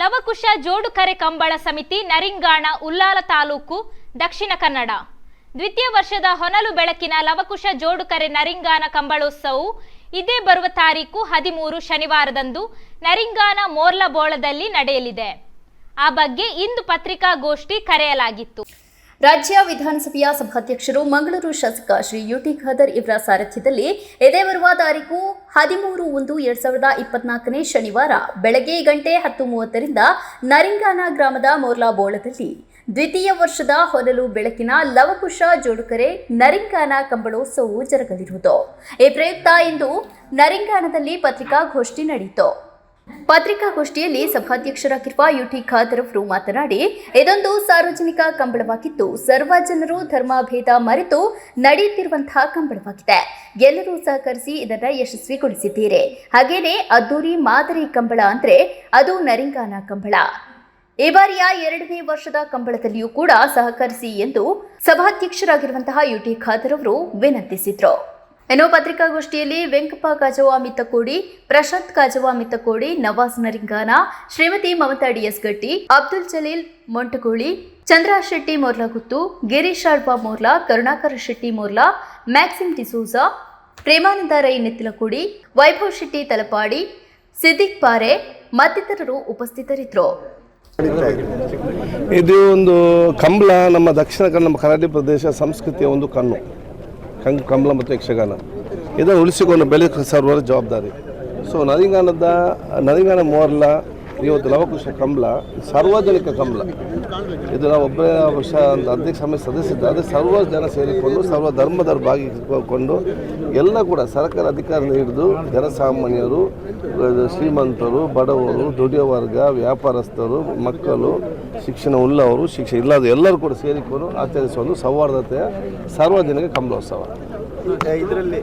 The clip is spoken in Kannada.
ಲವಕುಶ ಜೋಡುಕರೆ ಕಂಬಳ ಸಮಿತಿ, ನರಿಂಗಾಣ ಉಲ್ಲಾಲ ತಾಲೂಕು, ದಕ್ಷಿಣ ಕನ್ನಡ. ದ್ವಿತೀಯ ವರ್ಷದ ಹೊನಲು ಬೆಳಕಿನ ಲವಕುಶ ಜೋಡುಕರೆ ನರಿಂಗಾನ ಕಂಬಳೋತ್ಸವವು ಇದೇ ಬರುವ ತಾರೀಕು ಹದಿಮೂರು ಶನಿವಾರದಂದು ನರಿಂಗಾನ ಮೋರ್ಲಬೋಳದಲ್ಲಿ ನಡೆಯಲಿದೆ. ಆ ಬಗ್ಗೆ ಇಂದು ಪತ್ರಿಕಾಗೋಷ್ಠಿ ಕರೆಯಲಾಗಿತ್ತು. ರಾಜ್ಯ ವಿಧಾನಸಭೆಯ ಸಭಾಧ್ಯಕ್ಷರು ಮಂಗಳೂರು ಶಾಸಕ ಶ್ರೀ ಯುಟಿ ಖಾದರ್ ಇವರ ಸಾರಥ್ಯದಲ್ಲಿ ಇದೇ ಬರುವ ತಾರೀಕು ಹದಿಮೂರು ಒಂದು ಎರಡ್ ಸಾವಿರದ ಇಪ್ಪತ್ನಾಲ್ಕನೇ ಶನಿವಾರ ಬೆಳಗ್ಗೆ ಗಂಟೆ ಹತ್ತು ಮೂವತ್ತರಿಂದ ನರಿಂಗಾನ ಗ್ರಾಮದ ಮೋರ್ಲಾ ಬೋಳದಲ್ಲಿ ದ್ವಿತೀಯ ವರ್ಷದ ಹೊನಲು ಬೆಳಕಿನ ಲವಕುಶ ಜೋಡುಕರೆ ನರಿಂಗಾನ ಕಂಬಳೋತ್ಸವವು ಜರುಗಲಿರುವುದು. ಈ ಪ್ರಯುಕ್ತ ಇಂದು ನರಿಂಗಾನದಲ್ಲಿ ಪತ್ರಿಕಾಗೋಷ್ಠಿ ನಡೆಯಿತು. ಪತ್ರಿಕಾಗೋಷ್ಠಿಯಲ್ಲಿ ಸಭಾಧ್ಯಕ್ಷರಾಗಿರುವ ಯುಟಿ ಖಾದರ್ ಅವರು ಮಾತನಾಡಿ, ಇದೊಂದು ಸಾರ್ವಜನಿಕ ಕಂಬಳವಾಗಿದ್ದು, ಸರ್ವ ಜನರು ಧರ್ಮಭೇದ ಮರೆತು ನಡೆಯುತ್ತಿರುವಂತಹ ಕಂಬಳವಾಗಿದೆ. ಎಲ್ಲರೂ ಸಹಕರಿಸಿ ಇದನ್ನ ಯಶಸ್ವಿಗೊಳಿಸಿದ್ದೀರಿ. ಹಾಗೇನೆ ಅದ್ದೂರಿ ಮಾದರಿ ಕಂಬಳ ಅಂದ್ರೆ ಅದು ನರಿಂಗಾನ ಕಂಬಳ. ಈ ಬಾರಿಯ ಎರಡನೇ ವರ್ಷದ ಕಂಬಳದಲ್ಲಿಯೂ ಕೂಡ ಸಹಕರಿಸಿ ಎಂದು ಸಭಾಧ್ಯಕ್ಷರಾಗಿರುವಂತಹ ಯುಟಿ ಖಾದರ್ ಅವರು ವಿನಂತಿಸಿದ್ರು. ಇನ್ನು ಪತ್ರಿಕಾಗೋಷ್ಠಿಯಲ್ಲಿ ವೆಂಕಪ್ಪ ಕಾಜವ ಮಿತ್ತಕೋಡಿ ಪ್ರಶಾಂತ್ ಕಾಜವಾ ಮಿತ್ತಕೋಡಿ ನವಾಜ್ ನರಿಂಗಾನ, ಶ್ರೀಮತಿ ಮಮತಾ ಡಿಎಸ್ ಗಟ್ಟಿ, ಅಬ್ದುಲ್ ಜಲೀಲ್ ಮೊಂಟಗೋಳಿ, ಚಂದ್ರ ಶೆಟ್ಟಿ ಮೊರ್ಲಾಗುತ್ತು ಗಿರೀಶ್ ಆಳ್ವಾ ಮೊರ್ಲಾ, ಕರುಣಾಕರ ಶೆಟ್ಟಿ ಮೊರ್ಲಾ, ಮ್ಯಾಕ್ಸಿಮ್ ಡಿಸೂಜಾ, ಪ್ರೇಮಾನಂದ ರೈ ನೆತ್ತಿಲಕೋಡಿ, ವೈಭವ್ ಶೆಟ್ಟಿ ತಲಪಾಡಿ, ಸಿದ್ದಿಕ್ ಪಾರೆ ಮತ್ತಿತರರು ಉಪಸ್ಥಿತರಿದ್ದರು. ಇದು ಒಂದು ಕಂಬಳ, ನಮ್ಮ ದಕ್ಷಿಣ ಕನ್ನಡ ಕರಾವಳಿ ಪ್ರದೇಶ ಸಂಸ್ಕೃತಿಯ ಒಂದು ಕಣ್ಣು. ಕಂಗ್ ಕಂಬಳ ಮತ್ತು ಯಕ್ಷಗಾನ. ಇದನ್ನು ಉಳಿಸಿಕೊಂಡು ಬೆಲೆ ಸರ್ವರ ಜವಾಬ್ದಾರಿ. ಸೊ ನದಿಗಾನದ ನದಿಗಾನ ಮೋರ್ಲ ಇವತ್ತು ಲವಕುಶ ಕಂಬಳ, ಸಾರ್ವಜನಿಕ ಕಂಬಳ. ಇದು ನಾವು ಒಬ್ಬರೇ ವರ್ಷ ಅಧ್ಯಕ್ಷ ಸಮಿತಿ ಸದಸ್ಯರಿದ್ದಾರೆ ಸರ್ವ ಜನ ಸೇರಿಕೊಂಡು, ಸರ್ವ ಧರ್ಮದವರು ಭಾಗಿಕೊಂಡು ಎಲ್ಲ ಕೂಡ ಸರ್ಕಾರ ಅಧಿಕಾರ ಹಿಡಿದು ಜನಸಾಮಾನ್ಯರು, ಅದು ಶ್ರೀಮಂತರು, ಬಡವರು, ದುಡಿಯ ವರ್ಗ, ವ್ಯಾಪಾರಸ್ಥರು, ಮಕ್ಕಳು, ಶಿಕ್ಷಣ ಉಳ್ಳವರು ಶಿಕ್ಷಣ ಇಲ್ಲದ ಎಲ್ಲರೂ ಕೂಡ ಸೇರಿಕೊಂಡು ಆಚರಿಸುವ ಒಂದು ಸೌಹಾರ್ದತೆಯ ಸಾರ್ವಜನಿಕ ಕಂಬಳೋತ್ಸವ ಇದರಲ್ಲಿ